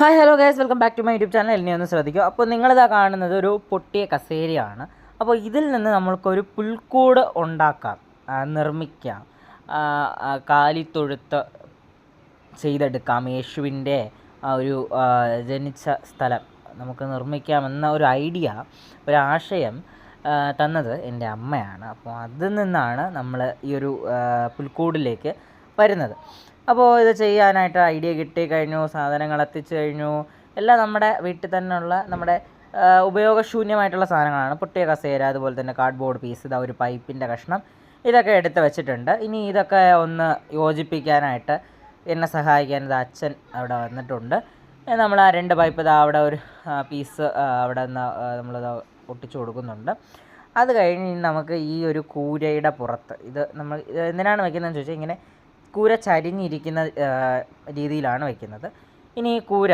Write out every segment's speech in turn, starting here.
Hi hello guys welcome back to my YouTube channel എന്നെ ഒന്ന് ശ്രദ്ധിക്കുക അപ്പോൾ നിങ്ങളിതാ കാണുന്നത് ഒരു പൊട്ടിയ കസേരയാണ്. അപ്പോൾ ഇതിൽ നിന്ന് നമ്മൾക്കൊരു പുൽക്കൂട് ഉണ്ടാക്കാം. നിർമ്മിക്കാം. കാലിത്തൊഴുത്ത് ചെയ്തെടുക്കാം. യേശുവിന്റെ ഒരു ജനിച്ച സ്ഥലം. നമുക്ക് നിർമ്മിക്കാമെന്ന ഒരു ഐഡിയ ഒരു ആശയം തന്നത് എന്റെ അമ്മയാണ്. അപ്പോൾ അതിൽ നിന്നാണ് നമ്മൾ ഈ ഒരു പുൽക്കൂടിലേക്ക് വരുന്നത്. അപ്പോൾ ഇത് ചെയ്യാനായിട്ട് ഐഡിയ കിട്ടി കഴിഞ്ഞു സാധനങ്ങൾ എത്തിച്ചു കഴിഞ്ഞു. എല്ലാം നമ്മുടെ വീട്ടിൽ തന്നെയുള്ള നമ്മുടെ ഉപയോഗശൂന്യമായിട്ടുള്ള സാധനങ്ങളാണ്. പൊട്ടിയ കസേര അതുപോലെ തന്നെ കാർഡ്ബോർഡ് പീസ് ഇതാ ഒരു പൈപ്പിന്റെ കഷ്ണം ഇതൊക്കെ എടുത്ത് വെച്ചിട്ടുണ്ട്. ഇനി ഇതൊക്കെ ഒന്ന് യോജിപ്പിക്കാനായിട്ട് എന്നെ സഹായിക്കാൻ ഇത് അച്ഛൻ അവിടെ വന്നിട്ടുണ്ട്. നമ്മൾ ആ രണ്ട് പൈപ്പ് ഇതാ അവിടെ ഒരു പീസ് അവിടെ നിന്ന് നമ്മളിത് ഒട്ടിച്ചു കൊടുക്കുന്നുണ്ട്. അത് കഴിഞ്ഞ് നമുക്ക് ഈ ഒരു കൂരയുടെ പുറത്ത് ഇത് നമ്മൾ എന്തിനാണ് വെക്കുന്നതെന്ന് ചോദിച്ചാൽ ഇങ്ങനെ കൂര ചരിഞ്ഞിരിക്കുന്ന രീതിയിലാണ് വെക്കുന്നത്. ഇനി ഈ കൂര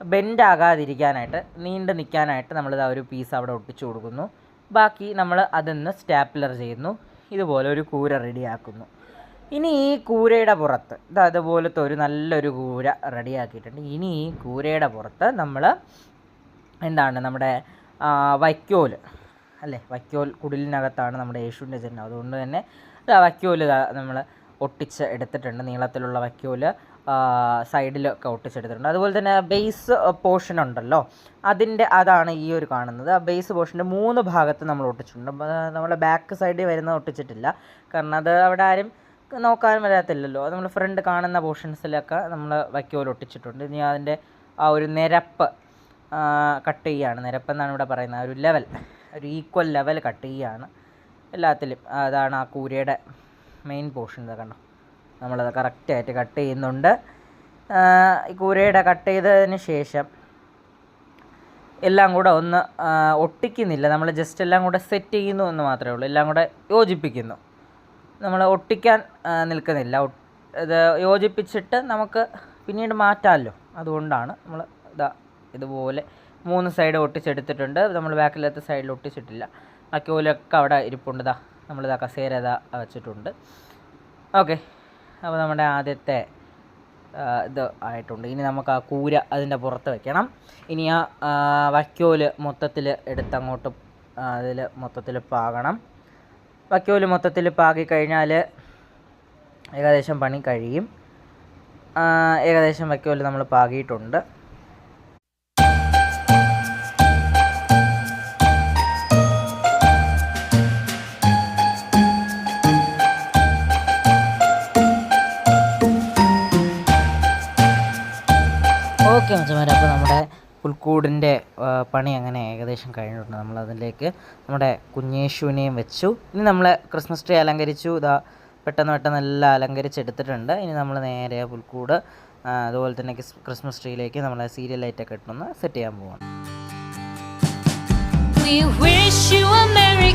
ബെൻഡാകാതിരിക്കാനായിട്ട് നീണ്ടു നിൽക്കാനായിട്ട് നമ്മളിത് ഒരു പീസ് അവിടെ ഒട്ടിച്ചു കൊടുക്കുന്നു. ബാക്കി നമ്മൾ അതൊന്ന് സ്റ്റാപ്ലർ ചെയ്യുന്നു. ഇതുപോലെ ഒരു കൂര റെഡിയാക്കുന്നു ഇനി ഈ കൂരയുടെ പുറത്ത് ഇത് അതുപോലത്തെ ഒരു നല്ലൊരു കൂര റെഡിയാക്കിയിട്ടുണ്ട് ഇനി ഈ കൂരയുടെ പുറത്ത് നമ്മൾ എന്താണ് നമ്മുടെ വൈക്കോൽ അല്ലേ? വൈക്കോൽ കുടിലിനകത്താണ് നമ്മുടെ യേശുവിന്റെ ജനം അതുകൊണ്ട് തന്നെ വൈക്കോൽ നമ്മൾ ഒട്ടിച്ച് എടുത്തിട്ടുണ്ട്. നീളത്തിലുള്ള വൈക്കോൽ സൈഡിലൊക്കെ ഒട്ടിച്ചെടുത്തിട്ടുണ്ട് അതുപോലെ തന്നെ ബേസ് പോർഷൻ ഉണ്ടല്ലോ. അതിന്റെ അതാണ് ഈ ഒരു കാണുന്നത്. ആ ബേസ് പോർഷന്റെ മൂന്ന് ഭാഗത്ത് നമ്മൾ ഒട്ടിച്ചിട്ടുണ്ട്. നമ്മുടെ ബാക്ക് സൈഡിൽ വരുന്നത് ഒട്ടിച്ചിട്ടില്ല. കാരണം അത് അവിടെ ആരും നോക്കാൻ വരാത്തില്ലല്ലോ. അത് നമ്മൾ ഫ്രണ്ട് കാണുന്ന പോർഷൻസിലൊക്കെ നമ്മൾ വൈക്കോൽ ഒട്ടിച്ചിട്ടുണ്ട്. ഇനി അതിന്റെ ആ ഒരു നിരപ്പ് കട്ട് ചെയ്യുകയാണ് നിരപ്പെന്നാണ് ഇവിടെ പറയുന്നത്. ഒരു ലെവൽ ഒരു ഈക്വൽ ലെവൽ കട്ട് ചെയ്യുകയാണ് എല്ലാത്തിലും അതാണ് ആ കൂരയുടെ മെയിൻ പോർഷൻ ഇത് കണ്ടോ? നമ്മളത് കറക്റ്റായിട്ട് കട്ട് ചെയ്യുന്നുണ്ട്. ഈ കൂരയുടെ കട്ട് ചെയ്തതിന് ശേഷം എല്ലാം കൂടെ ഒന്ന് ഒട്ടിക്കുന്നില്ല. നമ്മൾ ജസ്റ്റ് എല്ലാം കൂടെ സെറ്റ് ചെയ്യുന്നു എന്ന് മാത്രമേ ഉള്ളൂ. എല്ലാം കൂടെ യോജിപ്പിക്കുന്നു. നമ്മൾ ഒട്ടിക്കാൻ നിൽക്കുന്നില്ല. ഇത് യോജിപ്പിച്ചിട്ട് നമുക്ക് പിന്നീട് മാറ്റാമല്ലോ. അതുകൊണ്ടാണ് നമ്മൾ ഇതാ ഇതുപോലെ മൂന്ന് സൈഡ് ഒട്ടിച്ചെടുത്തിട്ടുണ്ട്. നമ്മൾ ബാക്കിലത്തെ സൈഡിൽ ഒട്ടിച്ചിട്ടില്ല. ബാക്കി ഓലൊക്കെ അവിടെ ഇരിപ്പുണ്ട്. ഇതാ നമ്മളിതാ കസേര ഇതാ വെച്ചിട്ടുണ്ട്. ഓക്കെ. അപ്പോൾ നമ്മുടെ ആദ്യത്തെ ഇത് ആയിട്ടുണ്ട്. ഇനി നമുക്ക് ആ കൂര അതിന്റെ പുറത്ത് വെക്കണം. ഇനി ആ, വൈക്കോൽ മൊത്തത്തിൽ എടുത്തങ്ങോട്ട് അതിൽ മൊത്തത്തിൽ പാകണം. വൈക്കോൽ മൊത്തത്തിൽ പാകി കഴിഞ്ഞാൽ ഏകദേശം പണി കഴിയും. ഏകദേശം വൈക്കോൽ നമ്മൾ പാകിയിട്ടുണ്ട്. ഓക്കെ മച്ചമാരെ അപ്പോൾ നമ്മുടെ പുൽക്കൂടിന്റെ പണി അങ്ങനെ ഏകദേശം കഴിഞ്ഞിട്ടുണ്ട്. നമ്മൾ അതിലേക്ക് നമ്മുടെ കുഞ്ഞേശുവിനെയും വെച്ചു. ഇനി നമ്മൾ ക്രിസ്മസ് ട്രീ അലങ്കരിച്ചു. ഇതാ പെട്ടെന്ന് പെട്ടെന്ന് എല്ലാം അലങ്കരിച്ചെടുത്തിട്ടുണ്ട്. ഇനി നമ്മൾ നേരെ പുൽക്കൂട് അതുപോലെ തന്നെ ക്രിസ്മസ് ട്രീയിലേക്ക് നമ്മൾ സീരിയൽ ലൈറ്റൊക്കെ ഇട്ടൊന്ന് സെറ്റ് ചെയ്യാൻ പോവാണ്. We wish you a Merry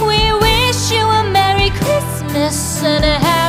We wish you a Merry Christmas and a Happy